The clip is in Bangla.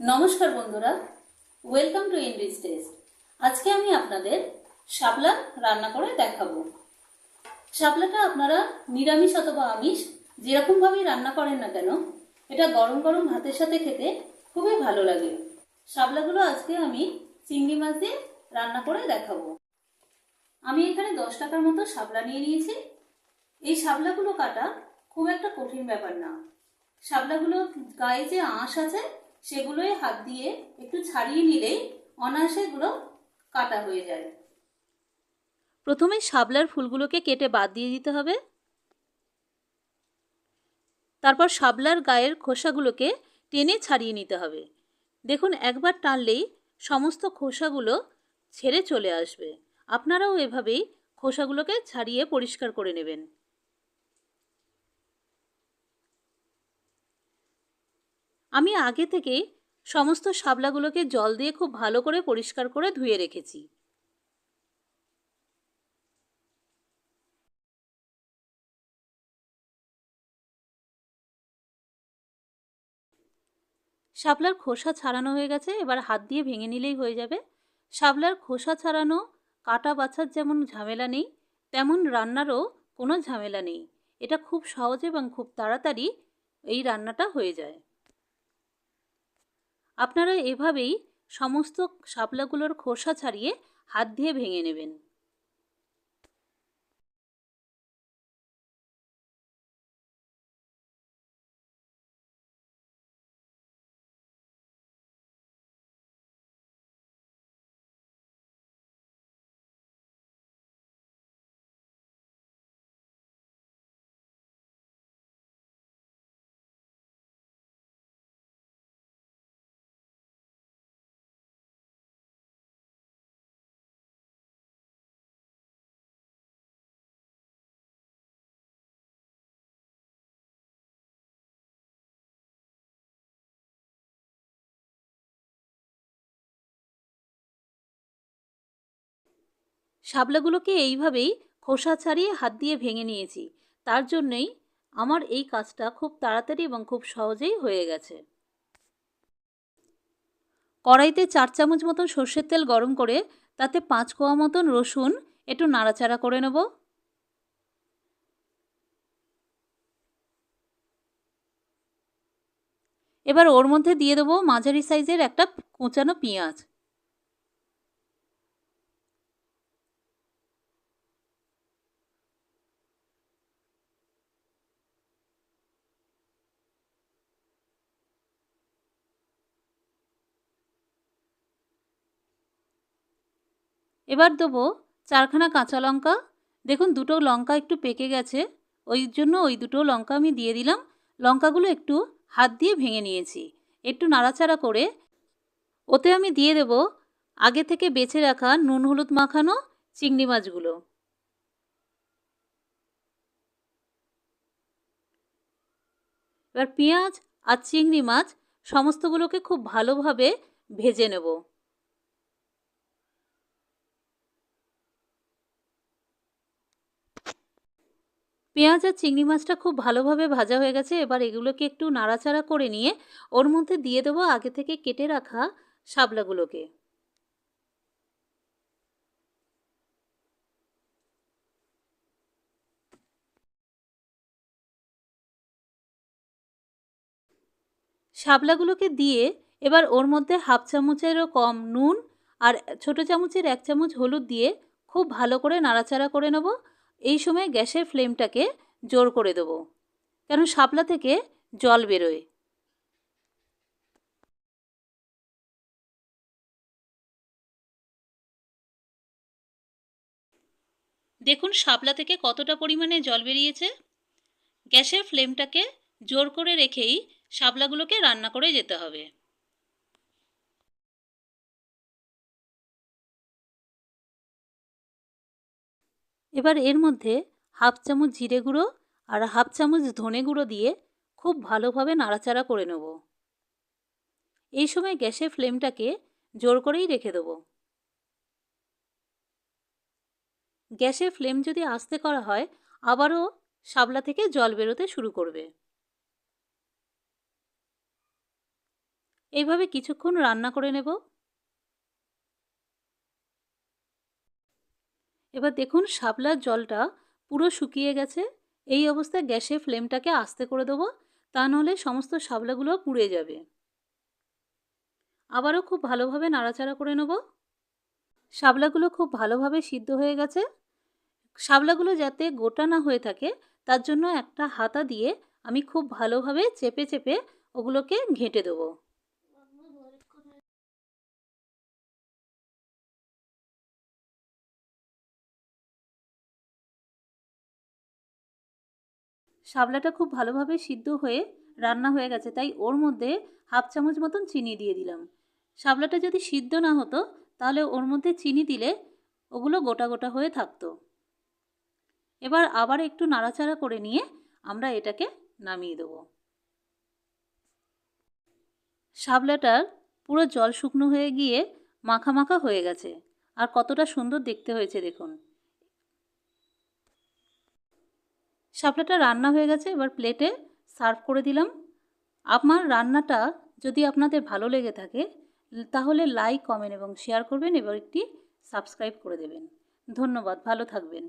নমস্কার বন্ধুরা ওয়েলকাম টু ইন্ডিস টেস্ট আজকে আমি আপনাদের শাপলা রান্না করে দেখাবো। শাপলাটা আপনারা নিরামিষ অথবা আমিষ যেরকমভাবেই রান্না করেন না কেন, এটা গরম গরম ভাতের সাথে খেতে খুবই ভালো লাগে। শাপলাগুলো আজকে আমি চিংড়ি মাছ দিয়ে রান্না করে দেখাবো। আমি এখানে দশ টাকার মতো শাপলা নিয়ে নিয়েছি। এই শাপলাগুলো কাটা খুব একটা কঠিন ব্যাপার না। শাপলাগুলো গায়ে যে আঁশ আছে সেগুলোই হাত দিয়ে একটু ছাড়িয়ে নিলেই অনায়াসে এগুলো কাটা হয়ে যায়। প্রথমে শাপলার ফুলগুলোকে কেটে বাদ দিয়ে দিতে হবে। তারপর শাপলার গায়ের খোসাগুলোকে টেনে ছাড়িয়ে নিতে হবে। দেখুন, একবার টানলেই সমস্ত খোসাগুলো ছেড়ে চলে আসবে। আপনারাও এভাবেই খোসাগুলোকে ছাড়িয়ে পরিষ্কার করে নেবেন। আমি আগে থেকে সমস্ত শাপলাগুলোকে জল দিয়ে খুব ভালো করে পরিষ্কার করে ধুয়ে রেখেছি। শাপলার খোসা ছাড়ানো হয়ে গেছে, এবার হাত দিয়ে ভেঙে নিলেই হয়ে যাবে। শাপলার খোসা ছাড়ানো কাটা বাছার যেমন ঝামেলা নেই, তেমন রান্নারও কোনো ঝামেলা নেই। এটা খুব সহজ এবং খুব তাড়াতাড়ি এই রান্নাটা হয়ে যায়। আপনারা এভাবেই সমস্ত শাপলাগুলোর খোসা ছাড়িয়ে হাত দিয়ে ভেঙে নেবেন। শাপলাগুলোকে এইভাবেই খোসা ছাড়িয়ে হাত দিয়ে ভেঙে নিয়েছি। তার জন্যই আমার এই কাজটা খুব তাড়াতাড়ি এবং খুব সহজেই হয়ে গেছে। কড়াইতে চার চামচ মতন সর্ষের তেল গরম করে তাতে পাঁচ কোয়া মতন রসুন একটু নাড়াচাড়া করে নেব। এবার ওর মধ্যে দিয়ে দেবো মাঝারি সাইজের একটা কোঁচানো পেঁয়াজ। এবার দেবো চারখানা কাঁচা লঙ্কা। দেখুন, দুটো লঙ্কা একটু পেকে গেছে। ওই জন্য ওই দুটো লঙ্কা আমি দিয়ে দিলাম। লঙ্কাগুলো একটু হাত দিয়ে ভেঙে নিয়েছি। একটু নাড়াচাড়া করে ওতে আমি দিয়ে দেব আগে থেকে বেছে রাখা নুন, হলুদ মাখানো চিংড়ি মাছগুলো। এবার পেঁয়াজ আর চিংড়ি মাছ সমস্তগুলোকে খুব ভালোভাবে ভেজে নেব। পেঁয়াজ আর চিংড়ি মাছটা খুব ভালোভাবে ভাজা হয়ে গেছে। এবার এগুলোকে একটু নাড়াচাড়া করে নিয়ে ওর মধ্যে দিয়ে দেবো আগে থেকে কেটে রাখা শাপলাগুলোকে শাপলাগুলোকে দিয়ে এবার ওর মধ্যে হাফ চামচেরও কম নুন আর ছোটো চামচের এক চামচ হলুদ দিয়ে খুব ভালো করে নাড়াচাড়া করে নেব। এই সময় গ্যাসের ফ্লেমটাকে জোর করে দেবো, কেন শাপলা থেকে জল বেরোয়। দেখুন শাপলা থেকে কতটা পরিমাণে জল বেরিয়েছে। গ্যাসের ফ্লেমটাকে জোর করে রেখেই শাপলাগুলোকে রান্না করে যেতে হবে। এবার এর মধ্যে হাফ চামচ জিরে গুঁড়ো আর হাফ চামচ ধনে গুঁড়ো দিয়ে খুব ভালোভাবে নাড়াচাড়া করে নেব। এই সময় গ্যাসের ফ্লেমটাকে জোর করেই রেখে দেবো। গ্যাসের ফ্লেম যদি আস্তে করা হয়, আবারও শাবলা থেকে জল বেরোতে শুরু করবে। এইভাবে কিছুক্ষণ রান্না করে নেব। এবার দেখুন শাপলার জলটা পুরো শুকিয়ে গেছে। এই অবস্থায় গ্যাসের ফ্লেমটাকে আস্তে করে দেবো, তা নাহলে সমস্ত শাপলাগুলো পুড়ে যাবে। আবারও খুব ভালোভাবে নাড়াচাড়া করে নেব। শাপলাগুলো খুব ভালোভাবে সিদ্ধ হয়ে গেছে। শাপলাগুলো যাতে গোটা না হয়ে থাকে, তার জন্য একটা হাতা দিয়ে আমি খুব ভালোভাবে চেপে চেপে ওগুলোকে ঘেঁটে দেবো। শাপলাটা খুব ভালোভাবে সিদ্ধ হয়ে রান্না হয়ে গেছে, তাই ওর মধ্যে হাফ চামচ মতন চিনি দিয়ে দিলাম। শাপলাটা যদি সিদ্ধ না হতো, তাহলে ওর মধ্যে চিনি দিলে ওগুলো গোটা গোটা হয়ে থাকতো। এবার আবার একটু নাড়াচাড়া করে নিয়ে আমরা এটাকে নামিয়ে দেবো। শাপলাটার পুরো জল শুকনো হয়ে গিয়ে মাখা মাখা হয়ে গেছে, আর কতটা সুন্দর দেখতে হয়েছে দেখুন। শাপলাটা রান্না হয়ে গেছে, এবার প্লেটে সার্ভ করে দিলাম। আমার রান্নাটা যদি আপনাদের ভালো লেগে থাকে, তাহলে লাইক কমেন্ট এবং শেয়ার করবেন এবার একটি সাবস্ক্রাইব করে দেবেন। ধন্যবাদ, ভালো থাকবেন।